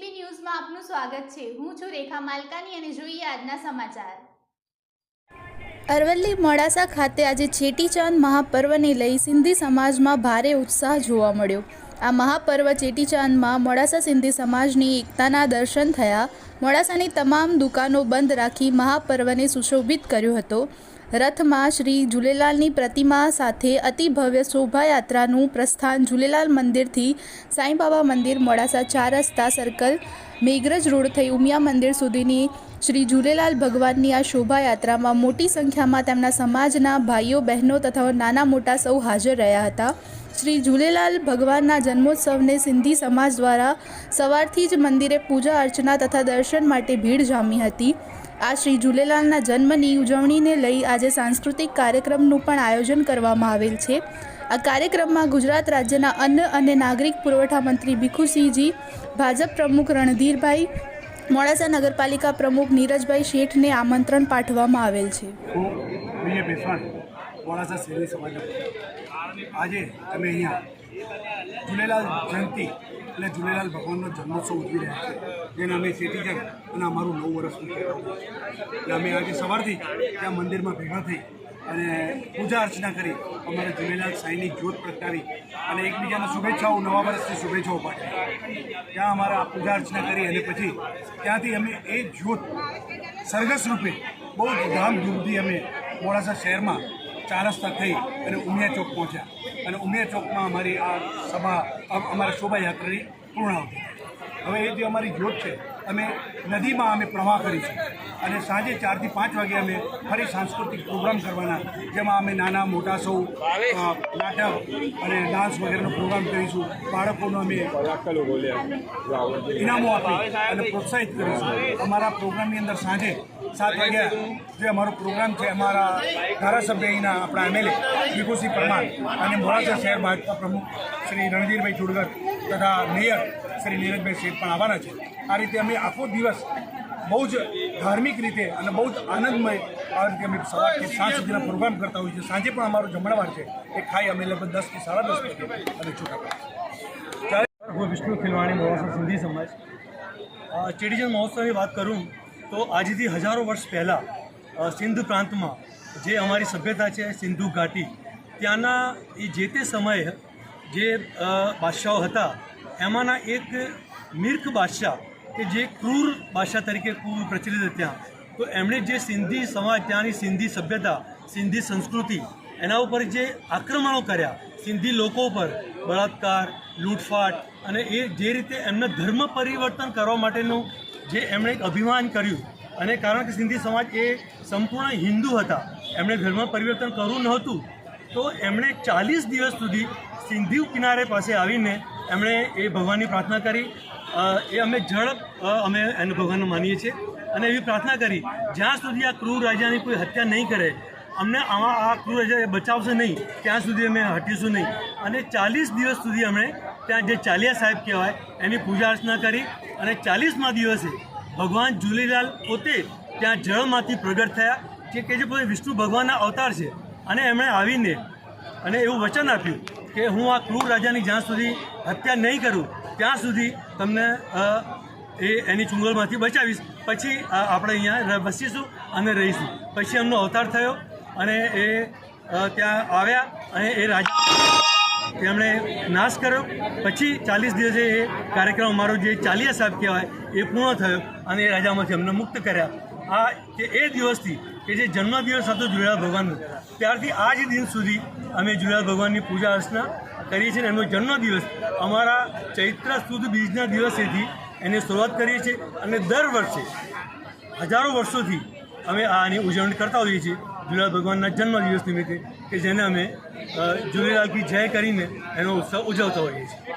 સ્વાગત છે. હું છું રેખા માલકાની અને જોઈએ આજના સમાચાર. અરવલ્લી મોડાસા ખાતે આજે ચેટીચાંદ મહાપર્વને લઈ સિંધી સમાજમાં ભારે ઉત્સાહ જોવા મળ્યો. આ મહાપર્વ ચેટીચાંદમાં મોડાસા સિંધી સમાજની એકતાના દર્શન થયા. મોડાસાની તમામ દુકાનો બંધ રાખી મહાપર્વને સુશોભિત કર્યો હતો. રથમાં શ્રી ઝૂલેલાલની પ્રતિમા સાથે અતિ ભવ્ય શોભાયાત્રાનું પ્રસ્થાન ઝૂલેલાલ મંદિરથી સાંઈબાબા મંદિર મોડાસા ચાર રસ્તા સર્કલ મેઘરજ રોડ થઈ ઉમિયા મંદિર સુધીની શ્રી ઝૂલેલાલ ભગવાનની આ શોભાયાત્રામાં મોટી સંખ્યામાં તેમના સમાજના ભાઈઓ, બહેનો તથા નાના મોટા સૌ હાજર રહ્યા હતા. શ્રી ઝૂલેલાલ ભગવાનના જન્મોત્સવને સિંધી સમાજ દ્વારા સવારથી જ મંદિરે પૂજા અર્ચના તથા દર્શન માટે ભીડ જામી હતી. આ શ્રી ઝૂલેલાલના જન્મની ઉજવણીને લઈ આજે સાંસ્કૃતિક કાર્યક્રમનું પણ આયોજન કરવામાં આવેલ છે આ કાર્યક્રમમાં ગુજરાત રાજ્યના અન્ન અને નાગરિક પુરવઠા મંત્રી ભીખુસિંહજી, ભાજપ પ્રમુખ રણધીરભાઈ, મોડાસા નગરપાલિકા પ્રમુખ નીરજભાઈ શેઠને આમંત્રણ પાઠવવામાં આવેલ છે મોડાસા શહેરી પ્રમુખ. આજે અમે અહીંયા ઝૂલેલાલ જયંતિ એટલે ઝૂલેલાલ ભગવાનનો જન્મોત્સવ ઉજવી રહ્યા છે. જેને અમે ચેટીચંદ અને અમારું નવ વર્ષ એટલે અમે આજે સવારથી ત્યાં મંદિરમાં ભેગા થઈ અને પૂજા અર્ચના કરી અમારા ઝૂલેલાલ સાંઈની જ્યોત પ્રગટાવી અને એકબીજાને શુભેચ્છાઓ, નવા વર્ષની શુભેચ્છાઓ પાઠવી. ત્યાં અમારા પૂજા અર્ચના કરી અને પછી ત્યાંથી અમે એ જ્યોત સરઘસ રૂપે બહુ જ ધામધૂમથી અમે મોડાસા શહેરમાં ચાર રસ્તા થઈ અને ઉમિયા ચોક પહોંચ્યા. અને ઉમિયા ચોકમાં અમારી આ સભા અમારા શોભાયાત્રાની પૂર્ણાવતી હવે એ જે અમારી જ્યોત છે, અમે નદીમાં અમે પ્રવાહ કરીશું. અને સાંજે ચારથી પાંચ વાગે અમે ફરી સાંસ્કૃતિક પ્રોગ્રામ કરવાના, જેમાં અમે નાના, મોટા સૌ નાટક અને ડાન્સ વગેરેનો પ્રોગ્રામ કરીશું. બાળકોનો અમે ઇનામો આપી અને પ્રોત્સાહિત કરીશું. અમારા પ્રોગ્રામની અંદર સાંજે સાત વાગ્યા જે અમારો પ્રોગ્રામ છે, અમારા ધારાસભ્ય અહીંના આપણા એમએલએ વિભુસિંહ પરમાર અને મોડાસા શહેર ભાજપા પ્રમુખ શ્રી રણધીરભાઈ ચુડગર તથા મેયર શ્રી નીરજભાઈ શેઠ પણ આવવાના છે. આ રીતે અમે આખો દિવસ બહુ જ ધાર્મિક રીતે અને બહુ જ આનંદમય આ રીતે અમે સવારથી સાંજ સુધીના પ્રોગ્રામ કરતા હોઈએ છીએ. સાંજે પણ અમારો જમણવાર છે. એ ખાઈ અમે લગભગ દસથી સાડા દસ વાગે અને છૂટા હું વિષ્ણુ ખિલવાણી મોડાસા સિંધી સમાજ. ચેટીચંદ મહોત્સવની વાત કરું તો આજથી હજારો વર્ષ પહેલાં સિંધુ પ્રાંતમાં જે અમારી સભ્યતા છે સિંધુ ઘાટી ત્યાંના એ જે તે સમયે જે બાદશાહો હતા એમાંના એક મિર્ખ બાદશાહ કે જે ક્રૂર બાદશાહ તરીકે ખૂબ પ્રચલિત ત્યાં તો એમણે જે સિંધી સમાજ, ત્યાંની સિંધી સભ્યતા, સિંધી સંસ્કૃતિ એના ઉપર જે આક્રમણો કર્યા, સિંધી લોકો ઉપર, બળાત્કાર, લૂંટફાટ અને એ જે રીતે એમને ધર્મ પરિવર્તન કરવા માટેનું જે એમણે એક અભિમાન કર્યું અને કારણ કે સિંધી સમાજ એ સંપૂર્ણ હિન્દુ હતા, એમણે ધર્મ પરિવર્તન કરવું નહોતું, તો એમણે ચાલીસ દિવસ સુધી સિંધુ કિનારે પાસે આવીને એમણે એ ભગવાનની પ્રાર્થના કરી. એ અમે જળ અમે એને ભગવાનને માનીએ છીએ. અને એવી પ્રાર્થના કરી, જ્યાં સુધી આ ક્રૂર રાજાની કોઈ હત્યા નહીં કરે, અમને આમાં આ ક્રૂર રાજા બચાવશે નહીં, ત્યાં સુધી અમે હટીશું નહીં. અને ચાલીસ દિવસ સુધી અમે ત્યાં જે ચાલિયા સાહેબ કહેવાય, એની પૂજા અર્ચના કરી. અને ચાલીસમા દિવસે ભગવાન ઝૂલીલાલ પોતે ત્યાં જળમાંથી પ્રગટ થયા. જે કે જે પોતે વિષ્ણુ ભગવાનના અવતાર છે. અને એમણે આવીને અને એવું વચન આપ્યું. કે હું આ ક્રૂર રાજાની જ્યાં સુધી હત્યા નહીં કરું, ત્યાં સુધી તમને એ એની ચુંગલમાંથી બચાવીશ. પછી આપણે અહીંયા વસીશું અને રહીશું. પછી એમનો અવતાર થયો અને એ ત્યાં આવ્યા અને એ રાજા તેમણે નાશ કર્યો. પછી ચાલીસ દિવસે એ કાર્યક્રમ અમારો જે ચાલિયા સાહેબ કહેવાય, એ પૂર્ણ થયો અને એ રાજામાંથી અમને મુક્ત કર્યા. આ એ દિવસથી કે જે જન્મદિવસ હતો ઝૂલેલાલ ભગવાનનો ત્યારથી આજ દિન સુધી અમે ઝૂલેલાલ ભગવાનની પૂજા અર્ચના કરીએ છીએ અને એમનો જન્મદિવસ અમારા ચૈત્ર સુદ બીજના દિવસેથી એને શરૂઆત કરીએ છીએ અને દર વર્ષે હજારો વર્ષોથી અમે આની ઉજવણી કરતા હોઈએ છીએ જુલાલ ભગવાનના જન્મદિવસ નિમિત્તે કે જેને અમે અ, કી જય કરીને એનો ઉત્સવ ઉજવતા હોઈએ છીએ.